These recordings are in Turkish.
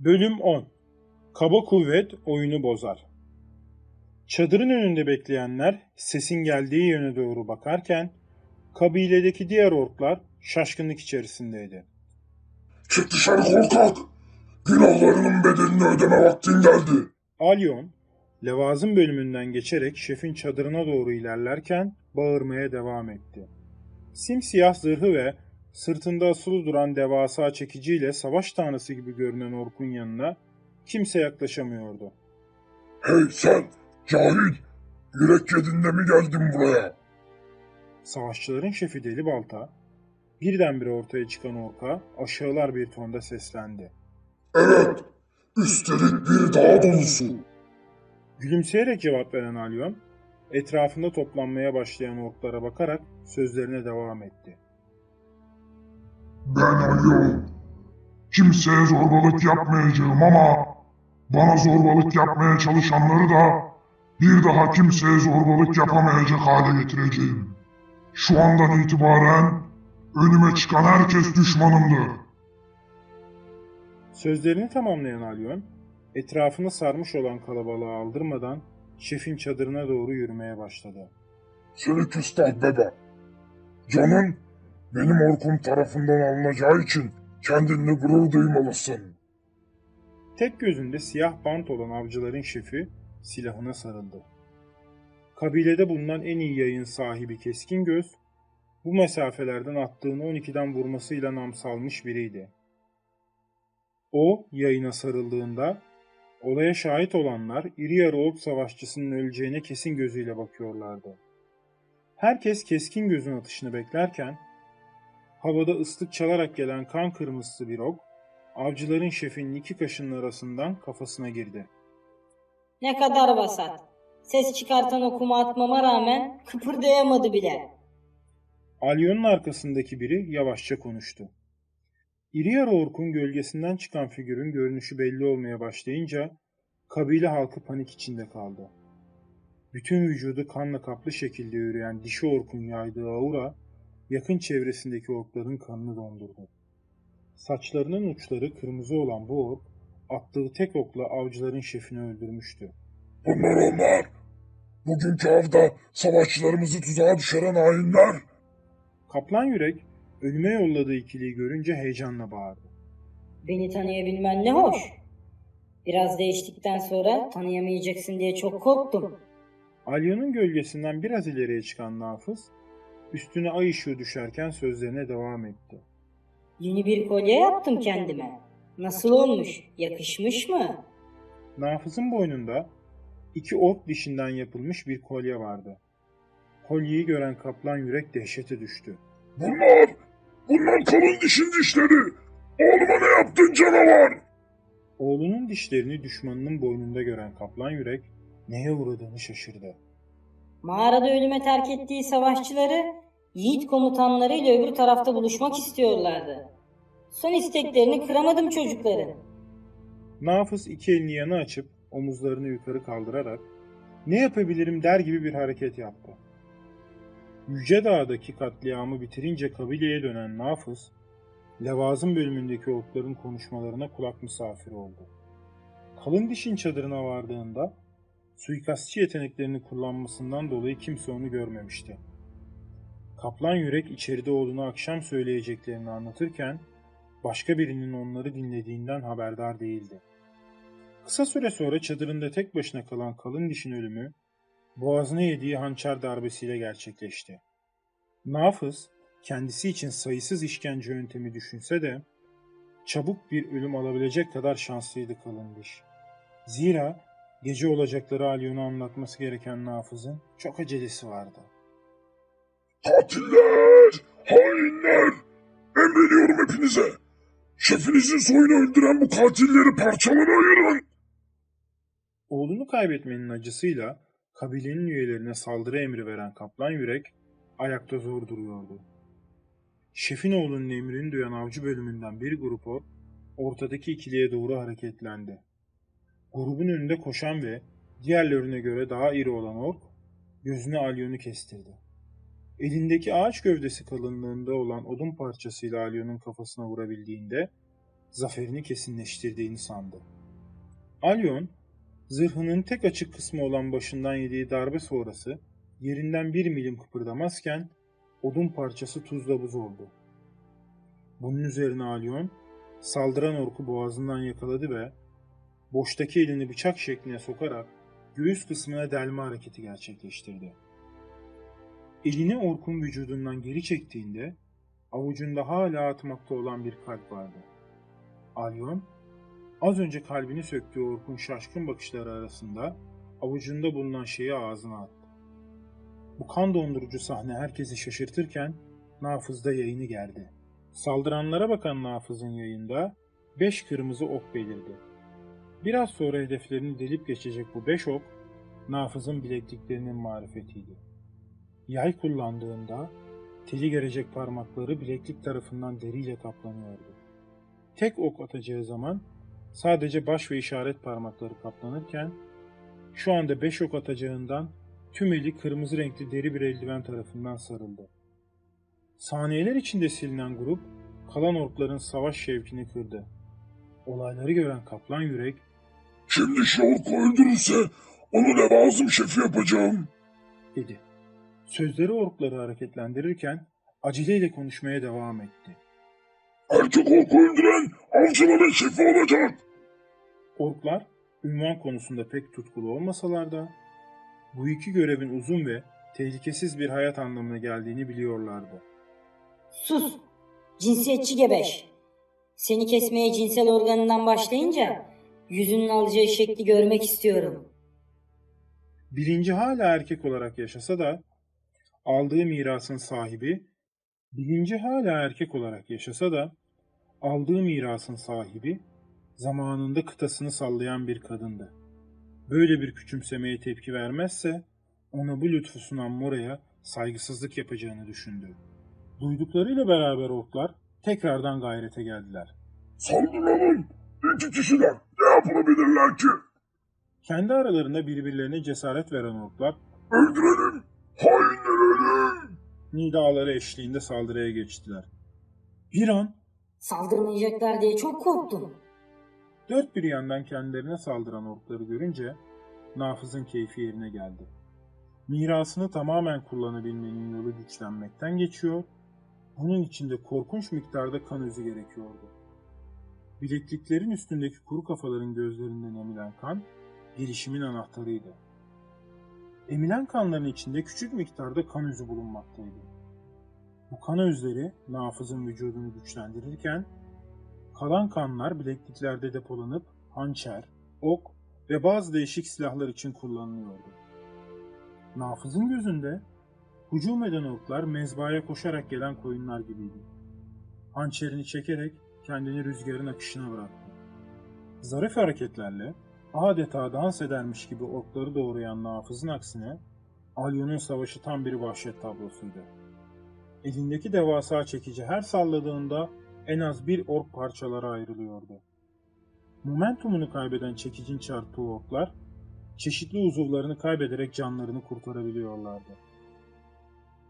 Bölüm 10 Kaba kuvvet oyunu bozar. Çadırın önünde bekleyenler sesin geldiği yöne doğru bakarken kabiledeki diğer orklar şaşkınlık içerisindeydi. Çık dışarı korkak. Günahlarının bedelini ödeme vaktin geldi. Alyon, levazım bölümünden geçerek şefin çadırına doğru ilerlerken bağırmaya devam etti. Simsiyah zırhı ve sırtında asılı duran devasa çekiciyle savaş tanrısı gibi görünen orkun yanına kimse yaklaşamıyordu. Hey sen cahil. Yürek yedinde mi geldin buraya? Savaşçıların şefi Deli Balta, birdenbire ortaya çıkan orka aşağılar bir tonda seslendi. Evet. Üstelik bir dağ dolusu. Gülümseyerek cevap veren Alyon, etrafında toplanmaya başlayan orklara bakarak sözlerine devam etti. Ben Alion. Kimseye zorbalık yapmayacağım ama bana zorbalık yapmaya çalışanları da bir daha kimseye zorbalık yapamayacak hale getireceğim. Şu andan itibaren önüme çıkan herkes düşmanımdır. Sözlerini tamamlayan Alyon, etrafını sarmış olan kalabalığı aldırmadan şefin çadırına doğru yürümeye başladı. Seni küstah bebe. Canın benim orkum tarafından alınacağı için kendinle gurur duymalısın. Tek gözünde siyah bant olan avcıların şefi silahına sarıldı. Kabilede bulunan en iyi yayın sahibi Keskin Göz, bu mesafelerden attığını 12'den vurmasıyla nam salmış biriydi. O yayına sarıldığında olaya şahit olanlar iri yarı ork savaşçısının öleceğine kesin gözüyle bakıyorlardı. Herkes keskin gözün atışını beklerken havada ıslık çalarak gelen kan kırmızısı bir ok avcıların şefinin iki kaşının arasından kafasına girdi. Ne kadar vasat. Ses çıkartan okuma atmama rağmen kıpırdayamadı bile. Alyon'un arkasındaki biri yavaşça konuştu. İri yarı orkun gölgesinden çıkan figürün görünüşü belli olmaya başlayınca kabile halkı panik içinde kaldı. Bütün vücudu kanla kaplı şekilde yürüyen dişi orkun yaydığı aura yakın çevresindeki orkların kanını dondurdu. Saçlarının uçları kırmızı olan bu ork attığı tek okla avcıların şefini öldürmüştü. Bunlar onlar. Bugünkü avda savaşçılarımızı tuzağa düşüren hainler. Kaplan Yürek ölüme yolladığı ikiliyi görünce heyecanla bağırdı. Beni tanıyabilmen ne hoş. Biraz değiştikten sonra tanıyamayacaksın diye çok korktum. Alya'nın gölgesinden biraz ileriye çıkan Nafız, üstüne ay ışığı düşerken sözlerine devam etti. Yeni bir kolye yaptım kendime. Nasıl olmuş? Yakışmış mı? Nafız'ın boynunda iki ork dişinden yapılmış bir kolye vardı. Kolyeyi gören kaplan yürek dehşete düştü. Bunlar, bunlar kalın dişin dişleri. Oğluma ne yaptın canavar? Oğlunun dişlerini düşmanının boynunda gören kaplan yürek neye uğradığını şaşırdı. Mağarada ölüme terk ettiği savaşçıları yiğit komutanlarıyla öbür tarafta buluşmak istiyorlardı. Son isteklerini kıramadım çocukların. Nafız iki elini yana açıp omuzlarını yukarı kaldırarak ne yapabilirim der gibi bir hareket yaptı. Yüce Dağ'daki katliamı bitirince kabileye dönen Nafız, Levazım bölümündeki orkların konuşmalarına kulak misafiri oldu. Kalın dişin çadırına vardığında suikastçı yeteneklerini kullanmasından dolayı kimse onu görmemişti. Kaplan Yürek içeride olduğunu akşam söyleyeceklerini anlatırken başka birinin onları dinlediğinden haberdar değildi. Kısa süre sonra çadırında tek başına kalan kalın dişin ölümü boğazına yediği hançer darbesiyle gerçekleşti. Nafız kendisi için sayısız işkence yöntemi düşünse de çabuk bir ölüm alabilecek kadar şanslıydı kalın diş. Zira gece olacakları Alyon'a anlatması gereken Nafız'ın çok acelesi vardı. Katiller, hainler. Emrediyorum hepinize. Şefinizin soyunu öldüren bu katilleri parçalara ayırın. Oğlunu kaybetmenin acısıyla kabilenin üyelerine saldırı emri veren Kaplan Yürek ayakta zor duruyordu. Şefin oğlunun emrini duyan avcı bölümünden bir grup ortadaki ikiliye doğru hareketlendi. Grubun önünde koşan ve diğerlerine göre daha iri olan ork gözüne alyonu kestirdi. Elindeki ağaç gövdesi kalınlığında olan odun parçasıyla alyonun kafasına vurabildiğinde zaferini kesinleştirdiğini sandı. Alyon, zırhının tek açık kısmı olan başından yediği darbe sonrası yerinden bir milim kıpırdamazken odun parçası tuzla buz oldu. Bunun üzerine Alyon, saldıran orku boğazından yakaladı ve boştaki elini bıçak şekline sokarak göğüs kısmına delme hareketi gerçekleştirdi. Elini orkun vücudundan geri çektiğinde avucunda hala atmakta olan bir kalp vardı. Alyon, az önce kalbini söktüğü orkun şaşkın bakışları arasında avucunda bulunan şeyi ağzına attı. Bu kan dondurucu sahne herkesi şaşırtırken Nafız'da yayını gerdi. Saldıranlara bakan Nafız'ın yayında beş kırmızı ok belirdi. Biraz sonra hedeflerini delip geçecek bu beş ok, Nafız'ın bilekliklerinin marifetiydi. Yay kullandığında teli gelecek parmakları bileklik tarafından deriyle kaplanıyordu. Tek ok atacağı zaman sadece baş ve işaret parmakları kaplanırken şu anda beş ok atacağından tüm eli kırmızı renkli deri bir eldiven tarafından sarıldı. Saniyeler içinde silinen grup kalan orkların savaş şevkini kırdı. Olayları gören kaplan yürek Şimdi şu orku öldürürse onu levazım şefi yapacağım. dedi. Sözleri orkları hareketlendirirken aceleyle konuşmaya devam etti. Erkek orku öldüren avcıların şefi olacak. Orklar ünvan konusunda pek tutkulu olmasalar da bu iki görevin uzun ve tehlikesiz bir hayat anlamına geldiğini biliyorlardı. Sus! Cinsiyetçi gebeş! Seni kesmeye cinsel organından başlayınca yüzünün alacağı şekli görmek istiyorum. Birinci hala erkek olarak yaşasa da aldığı mirasın sahibi, birinci hala erkek olarak yaşasa da aldığı mirasın sahibi zamanında kıtasını sallayan bir kadındı. Böyle bir küçümsemeye tepki vermezse ona bu lütfu sunan Mora'ya saygısızlık yapacağını düşündü. Duyduklarıyla beraber orklar tekrardan gayrete geldiler. Saldıralım. İki kişiler ne yapabilirler ki? Kendi aralarında birbirlerine cesaret veren orklar Öldürelim. Hainlerim. nidaları eşliğinde saldırıya geçtiler. Bir an Saldırmayacaklar diye çok korktum. dört bir yandan kendilerine saldıran orkları görünce Nafız'ın keyfi yerine geldi. Mirasını tamamen kullanabilmenin yolu güçlenmekten geçiyor, bunun için de korkunç miktarda kan özü gerekiyordu. Bilekliklerin üstündeki kuru kafaların gözlerinden emilen kan, gelişimin anahtarıydı. Emilen kanların içinde küçük miktarda kan özü bulunmaktaydı. Bu kan özleri Nafız'ın vücudunu güçlendirirken, kalan kanlar bilekliklerde depolanıp hançer, ok ve bazı değişik silahlar için kullanılıyordu. Nafız'ın gözünde hücum eden orklar mezbaya koşarak gelen koyunlar gibiydi. Hançerini çekerek kendini rüzgarın akışına bıraktı. Zarif hareketlerle adeta dans edermiş gibi orkları doğrayan Nafız'ın aksine Alyon'un savaşı tam bir vahşet tablosuydu. Elindeki devasa çekici her salladığında en az bir ork parçalara ayrılıyordu. Momentumunu kaybeden çekicin çarptığı orklar, çeşitli uzuvlarını kaybederek canlarını kurtarabiliyorlardı.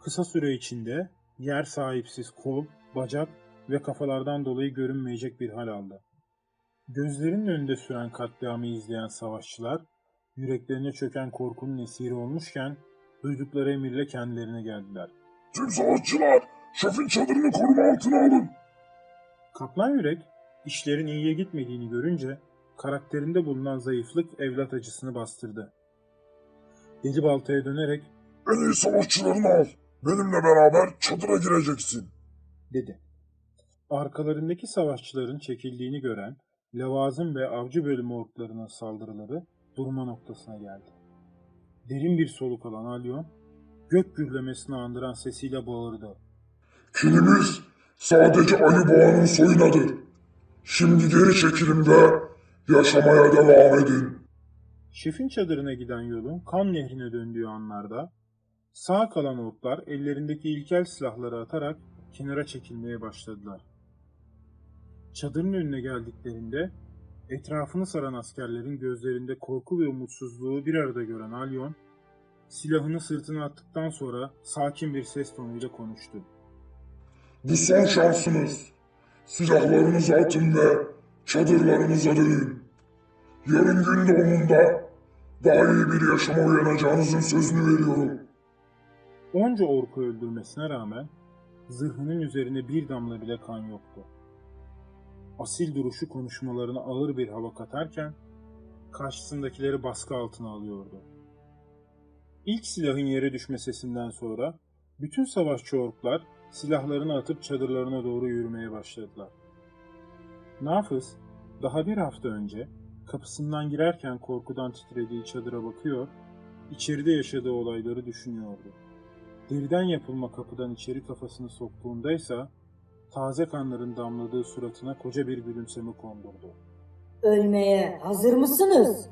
Kısa süre içinde yer sahipsiz kol, bacak ve kafalardan dolayı görünmeyecek bir hal aldı. Gözlerinin önünde süren katliamı izleyen savaşçılar, yüreklerine çöken korkunun esiri olmuşken, duydukları emirle kendilerine geldiler. Tüm savaşçılar şefin çadırını koruma altına alın. Kaplan Yürek, işlerin iyiye gitmediğini görünce karakterinde bulunan zayıflık evlat acısını bastırdı. Deli baltaya dönerek En iyi savaşçılarını al. Benimle beraber çadıra gireceksin. dedi. Arkalarındaki savaşçıların çekildiğini gören Levazım ve avcı bölümü orklarının saldırıları durma noktasına geldi. Derin bir soluk alan Alyon, gök gürlemesini andıran sesiyle bağırdı. Kilimiz sadece ayı boğanın soyunadır. Şimdi geri çekilin ve yaşamaya devam edin. Şefin çadırına giden yolun kan nehrine döndüğü anlarda sağ kalan orklar ellerindeki ilkel silahları atarak kenara çekilmeye başladılar. Çadırın önüne geldiklerinde etrafını saran askerlerin gözlerinde korku ve umutsuzluğu bir arada gören Alyon, silahını sırtına attıktan sonra sakin bir ses tonuyla konuştu. Bu son şansınız. Silahlarınızı atın ve çadırlarınıza dönün. Yarın gün doğumunda daha iyi bir yaşama uyanacağınızın sözünü veriyorum. Onca orku öldürmesine rağmen zırhının üzerine bir damla bile kan yoktu. Asil duruşu konuşmalarına ağır bir hava katarken karşısındakileri baskı altına alıyordu. İlk silahın yere düşme sesinden sonra bütün savaşçı orklar silahlarını atıp çadırlarına doğru yürümeye başladılar. Nafız daha bir hafta önce kapısından girerken korkudan titrediği çadıra bakıyor, içeride yaşadığı olayları düşünüyordu. Deriden yapılma kapıdan içeri kafasını soktuğundaysa taze kanların damladığı suratına koca bir gülümseme kondurdu. Ölmeye hazır mısınız?